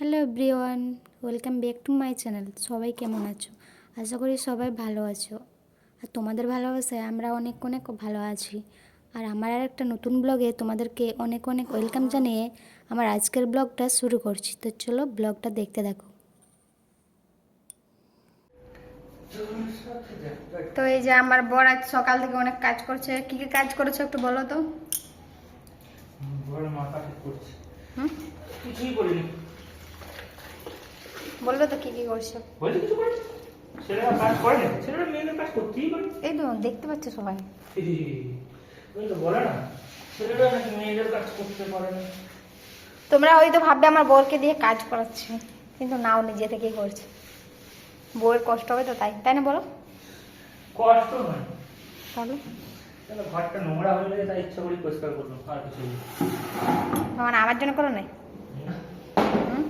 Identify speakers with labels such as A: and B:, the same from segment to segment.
A: Hello everyone welcome back to my channel সবাই কেমন আছো? আশা করি সবাই ভালো আছো। আর তোমাদের ভালোবাসায় আমরা অনেক অনেক ভালো আছি। আর আমার আর একটা নতুন ব্লগে তোমাদেরকে অনেক অনেক ওয়েলকাম জানিয়ে আমার আজকের ব্লগটা শুরু করছি। তো চলো ব্লগটা দেখতে দেখো তো এই যে আমার বর আজ সকাল থেকে অনেক কাজ করছে। কি কি কাজ করেছ একটু বলো তো?
B: ঘরে মাথা ঠিক করছে।
A: হুম?
B: কিছুই করিনি।
A: বলল তো কি কি করছ?
B: বলছে কিছু করিনি। ছেলেরা কাজ করে না। ছেলেরা মেয়েদের কাজ করতেই পারে।
A: এই তো দেখতে পাচ্ছ সবাই।
B: ওই তো বলে না। ছেলেরা নাকি মেয়েদের কাজ করতে পারে না।
A: তোমরা হয়তো ভাববে আমার বরকে দিয়ে কাজ করাচ্ছে। কিন্তু নাও নিজে থেকেই করছে। বউয়ের কষ্ট হবে তো তাই। তাই না বলো?
B: কষ্ট নয়
A: তাহলে
B: ঘরটা নোংরা হয়ে গেছে তাই ইচ্ছা করি পরিষ্কার করলাম আর কিছু না।
A: আমার জন্য করো নাই হুম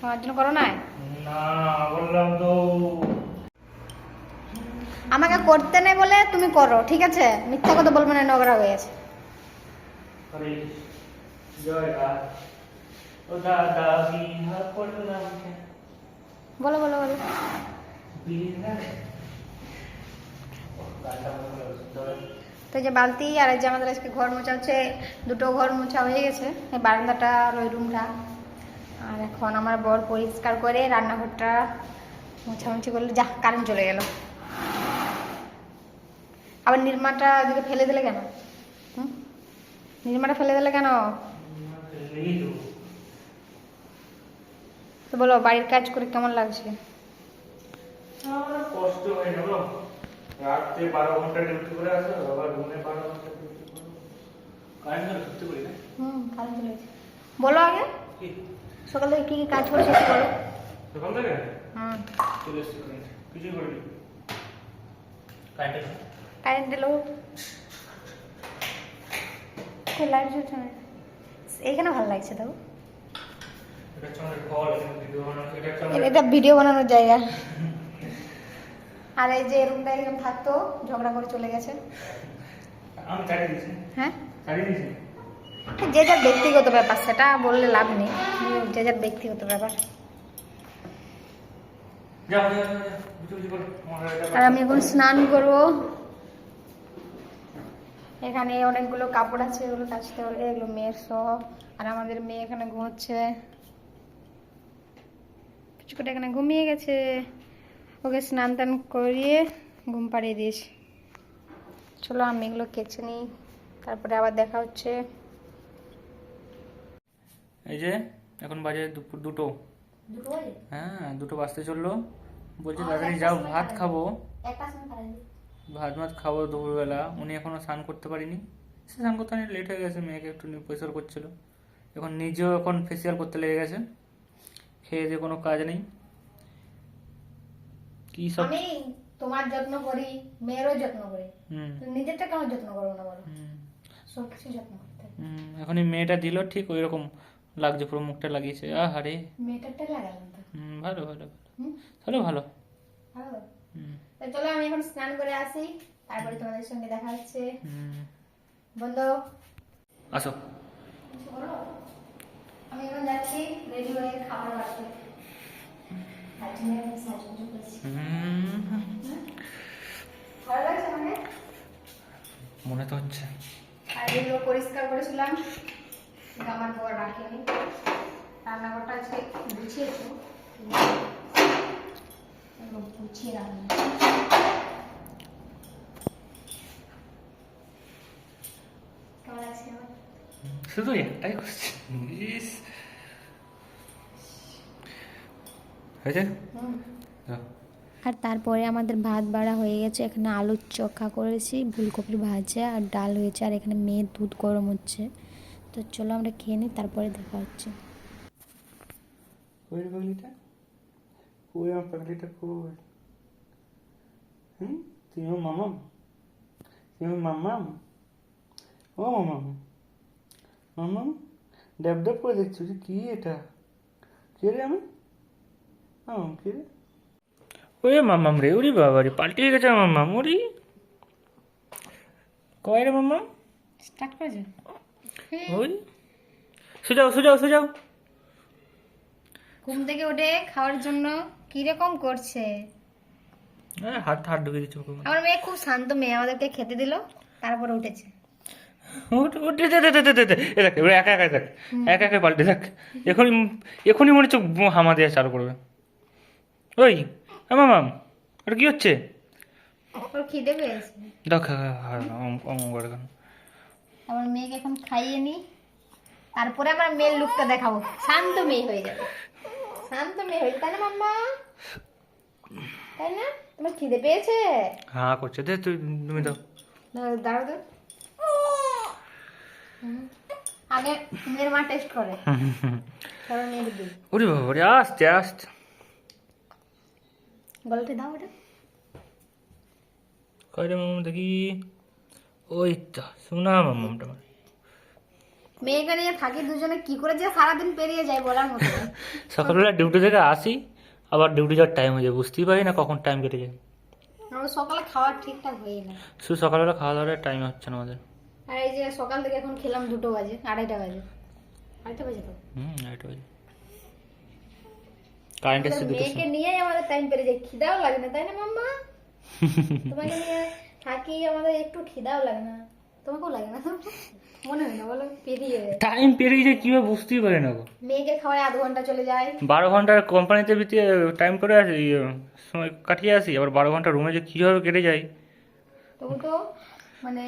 A: তোমার জন্য করো
B: না বললাম তো।
A: আমাকে করতে নেই বলে তুমি করো ঠিক আছে? মিথ্যা কথা বলবে না নোংরা হয়ে গেছে? বলো বলো বলো। তো এই যে বালতি আর যে আমাদের আজকে ঘর মোছা হচ্ছে দুটো ঘর মোছা হয়ে গেছে। এই বারান্দাটা আর ওই রুমটা। আর এখন আমার বর পরিষ্কার করে রান্নাঘরটা মোছামুছি করলে। যা কারেন্ট চলে গেল। আবার নির্মাটা দিকে ফেলে দিলে কেন? হুম? নির্মাটা ফেলে দিলে কেন?
B: তো
A: বলো বাড়ির কাজ করে কেমন লাগছে?
B: আমার কষ্ট হয়ে গেল। রাত্রে বারো ঘণ্টা ডিউটি করে আসো আবার রুমে বারো ঘণ্টা কারেন্ট ধরে সত্যি করি না।
A: হুম কারেন্ট চলে বলো আগে। সকাল থেকে কী কী কাজ করেছ একটু বলো।
B: সকাল থেকে
A: হুম।
B: চলে এসছি কিছুই করিনি। কারেন্ট
A: কারেন্ট এলো। কই লাইট জ্বলছে না এইখানে ভালো লাগছে তো।
B: এটা ভিডিও এটা হচ্ছে আমাদের
A: এটা ভিডিও বানানোর জায়গা। আর এই যে রুমটা এরকম থাকতো ঝগড়া করে চলে গেছে।
B: আমি চালিয়ে দিয়েছি।
A: হ্যাঁ? যে যার ব্যক্তিগত ব্যাপার সেটা বললে লাভ নেই। যে যার ব্যক্তিগত ব্যাপার। আর আমি এখন স্নান করব। এখানে অনেকগুলো কাপড় আছে এগুলো কাচতে হবে এগুলো মেয়ের সব আর আমাদের মেয়ে এখানে ঘুমোচ্ছে। পুচকুটা এখানে ঘুমিয়ে গেছে। ওকে স্নান টান করিয়ে ঘুম পাড়িয়ে দিয়েছি। চলো আমি এগুলো কেচে নিই। তারপরে আবার দেখা হচ্ছে।
B: এই যে এখন বাজে দুপুর দুটো। হ্যাঁ দুটো বাজতে চলল। বলছে তাড়াতাড়ি যাও ভাত খাব। ভাত ভাত খাব দুপুরবেলা। উনি এখনও স্নান করতে পারিনি। সে স্নান করতে অনেক লেট হয়ে গেছে। মেয়েকে একটু পরিষ্কার করছিল। এখন নিজেও এখন ফেসিয়াল করতে লেগে গেছে। খেয়ে দিয়ে কোনো কাজ নেই। কি সব
A: আমি তোমার যত্ন করি মেয়েরও যত্ন করি।
B: হুম।
A: নিজেরটা কেন যত্ন করব না বলো?
B: হুম,
A: সব কিছু যত্ন করতে
B: হুম, এখন এই মেয়েটা দিল ঠিক ওই রকম লাগছে পুরো মুখটা লাগিয়েছে। আহারে।
A: মেয়েটারটা লাগালাম তো।
B: হুম, ভালো ভালো ভালো। ভালো।
A: ভালো? তো চলো আমি এখন স্নান করে আসি। তারপরে তোমাদের সঙ্গে দেখা হচ্ছে।
B: হুম।
A: বন্ধ
B: আসো।
A: আমি এখন যাচ্ছি রেডি হয়ে খাবার বাড়তে। মানে?
B: মনে তো হচ্ছে।
A: আর এগুলো পরিষ্কার করেছিলাম। কিন্তু আমার বর রাখেনি। রান্নাঘরটা আজকে গুছিয়েছো। গুছিয়ে রান্না
B: শুধু একটাই করছি ইস। হয়েছে?
A: আর তারপরে আমাদের ভাত বাড়া হয়ে গেছে। এখানে আলুর চোখা করেছি ফুলকপির ভাজা আর ডাল হয়েছে। আর এখানে মেয়ের দুধ গরম হচ্ছে। তো চলো আমরা খেয়ে নিই তারপরে দেখা হচ্ছে।
B: কই পাগলিটা? কই আমার পাগলিটা কই? হুম? তুই আমার মামাম তুই আমার মামাম ও মামাম মামাম ড্যাব ড্যাব করে দেখছি কি এটা? কে রে আমি? মামাম কে রে? ওরে মামাম রে ওরে বাবা রে পাল্টিয়ে গেছে মামাম ওরে। কয় রে মামাম
A: স্টার্ট করেছে
B: ওই সোজাও সোজাও সোজাও।
A: ঘুম থেকে উঠে খাওয়ার জন্য কীরকম করছে?
B: হ্যাঁ হাত হাত ঢুকে দিচ্ছে
A: আমার মেয়ে খুব শান্ত মেয়ে আমাদেরকে খেতে দিল তারপরে উঠেছে।
B: একা একা দেখ একা একা পাল্টে দেখ। এখনই এখনই মনে হচ্ছে হামা দেওয়া চালু করবে। ওই হ্যাঁ মাম এটা কি হচ্ছে?
A: ওর খিদে পেয়েছে।
B: খা খা খা অমন করে কেন?
A: আমার মেয়েকে এখন খাইয়ে নি। তারপরে আমরা মেয়ের লুকটা দেখাবো। শান্ত মেয়ে হয়ে যাবে। শান্ত মেয়ে হয়ে তাই না মাম্মা? তাই না? তোমার খিদে পেয়েছে?
B: হ্যাঁ করছে। দে তুই তুমি দাও।
A: তো। হুম। আগে মেয়ের মা টেস্ট করে। দিই
B: ওরে বাবা রে আসতে আসতে
A: গলাটি দাও ওটা।
B: কয় রে মাম দেখি। ওই তো শোনা মামটা
A: মেয়েকে নিয়ে থাকি দুজনে কি করে যে সারাদিন পেরিয়ে যায় বলার মতো?
B: সকালবেলা ডিউটি থেকে আসি আবার ডিউটি যাওয়ার টাইম হয়ে যায় বুঝতেই পারি না কখন টাইম কেটে যায়।
A: সকালে খাওয়ার ঠিকঠাক হয়ে না।
B: শুধু সকালবেলা খাওয়া দাওয়ার টাইম হচ্ছে না আমাদের।
A: আর এই যে সকাল থেকে এখন খেলাম দুটো বাজে আড়াইটা বাজে। আড়াইটা বাজে তো?
B: হুম এটা হয়ে কারেন্ট দুটো
A: মেয়েকে নিয়েই আমাদের টাইম পেরে যায়। খিদাও লাগে না তাই না মাম্মা? তোমাকে নিয়ে থাকি আমাদের একটু খিদাও লাগে না। তোমাকেও লাগে না? মনে হয় না বলো পেরিয়ে
B: টাইম পেরিয়ে যায় কীভাবে বুঝতেই পারি না গো।
A: মেয়েকে খাওয়ায় আধ ঘণ্টা চলে যায়।
B: বারো ঘণ্টা কোম্পানিতে ভিতরে টাইম করে আসি ইয়ে, সময় কাটিয়ে আসি আবার বারো ঘণ্টা রুমে যে কীভাবে কেটে যায়।
A: তবু তো মানে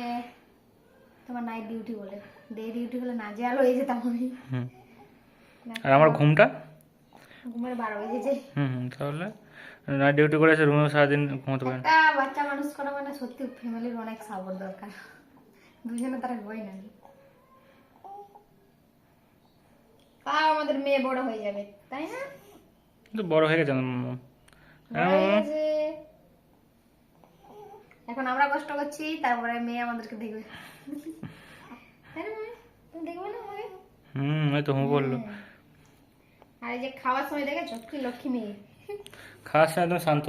A: তোমার নাইট ডিউটি বলে। ডে ডিউটি হলে না যে হয়ে যেতাম আমি।
B: আর আমার ঘুমটা?
A: ঘুমের বারো বেজেছে
B: হুম হুম তাহলে? নাইট ডিউটি করে এসে রুমে সারাদিন ঘুমোতে পারেন
A: বাচ্চা মানুষ করা মানে সত্যি ফ্যামিলির অনেক সাপোর্ট দরকার। দুজনে তারা হয় না তাও আমাদের মেয়ে বড় হয়ে যাবে তাই না?
B: কিন্তু বড় হয়ে গেছে
A: হয়ে গেছে। এখন আমরা কষ্ট করছি তারপরে মেয়ে আমাদেরকে দেখবে। না? দেখবে না
B: হুম ওই তো হুঁ বলল।
A: আর এই যে খাওয়ার সময় দেখেছ? কি লক্ষ্মী মেয়ে?
B: খাওয়ার না একদম শান্ত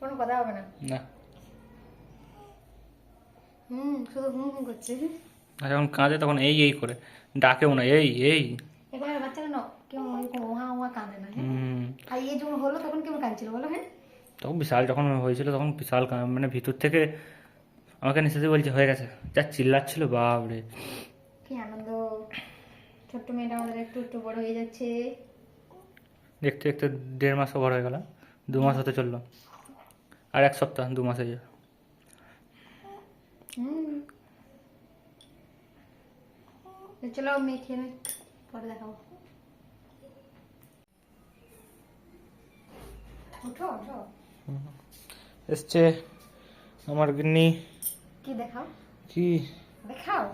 A: কোনো কথা হবে না
B: না
A: হুম শুধু হুম হুম করছে
B: আর যখন কাঁদে তখন এই এই করে ডাকেও না এই এই
A: এবার বাচ্চারা না কেউ এরকম ওহা ওহা কাঁদে না?
B: হুম
A: আর এই যখন হলো তখন কেমন কাঁদছিল বলো হ্যাঁ
B: তখন বিশাল যখন হয়েছিল তখন বিশাল মানে ভিতর থেকে আমাকে নিঃশ্বাসে বলছে হয়ে গেছে যা চিল্লাচ্ছিল বাপরে
A: কি আনন্দ ছোট্ট মেয়েটা আমাদের একটু একটু বড় হয়ে যাচ্ছে
B: দেখতে দেখতে দেড় মাস ওভার হয়ে গেল দু মাস হতে চলল। আর এক সপ্তাহ দু মাস হয়ে
A: চলো পরে দেখাবো।
B: এসছে আমার গিন্নি।
A: কি দেখাও?
B: কি?
A: দেখাও।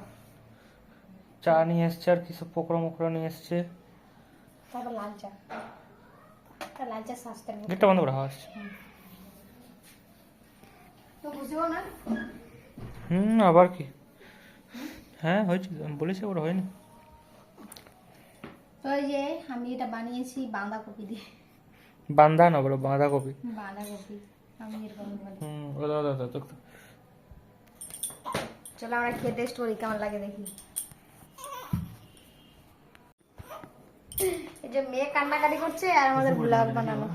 B: চা নিয়ে এসছে আর কিছু পোকড়া মোকড়া নিয়ে এসছে।
A: তারপর লাল চা। তা লাল চা স্বাস্থ্যের মতো
B: গেটটা বন্ধ করা
A: তো না
B: হুম আবার কি হ্যাঁ হয়েছে বলেছি ওরা হয়নি
A: তো যে আমি এটা বানিয়েছি বাঁধাকপি দিয়ে
B: বান্ধা না বলো বাঁধাকপি
A: বাঁধাকপি আমি এরকম
B: হুম ওদা তো
A: চলো আমরা খেয়ে টেস্ট করি কেমন লাগে দেখি এই যে মেয়ে কান্নাকাটি করছে আর আমাদের ব্লগ বানানো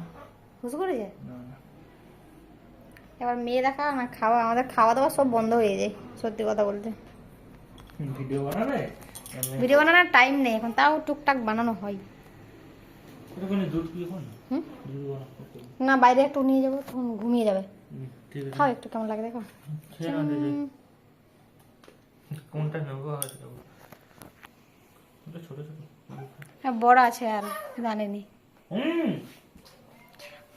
A: বুঝতে করেছে? এবার মেয়ে দেখা না খাওয়া আমাদের খাওয়া দাওয়া সব বন্ধ হয়ে যায় সত্যি কথা বলতে।
B: ভিডিও বানাবে?
A: ভিডিও বানানোর টাইম নেই এখন তাও টুকটাক বানানো হয়। না বাইরে একটু নিয়ে যাব তখন ঘুমিয়ে যাবে। খাও একটু কেমন লাগে দেখো।
B: কোনটা নেব? ছোট ছোট?
A: বড় আছে আর জানেনি।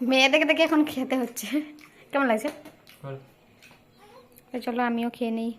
A: মেয়ে দেখে দেখে এখন খেতে হচ্ছে। কেমন লাগছে? চলো আমিও খেয়ে নিই।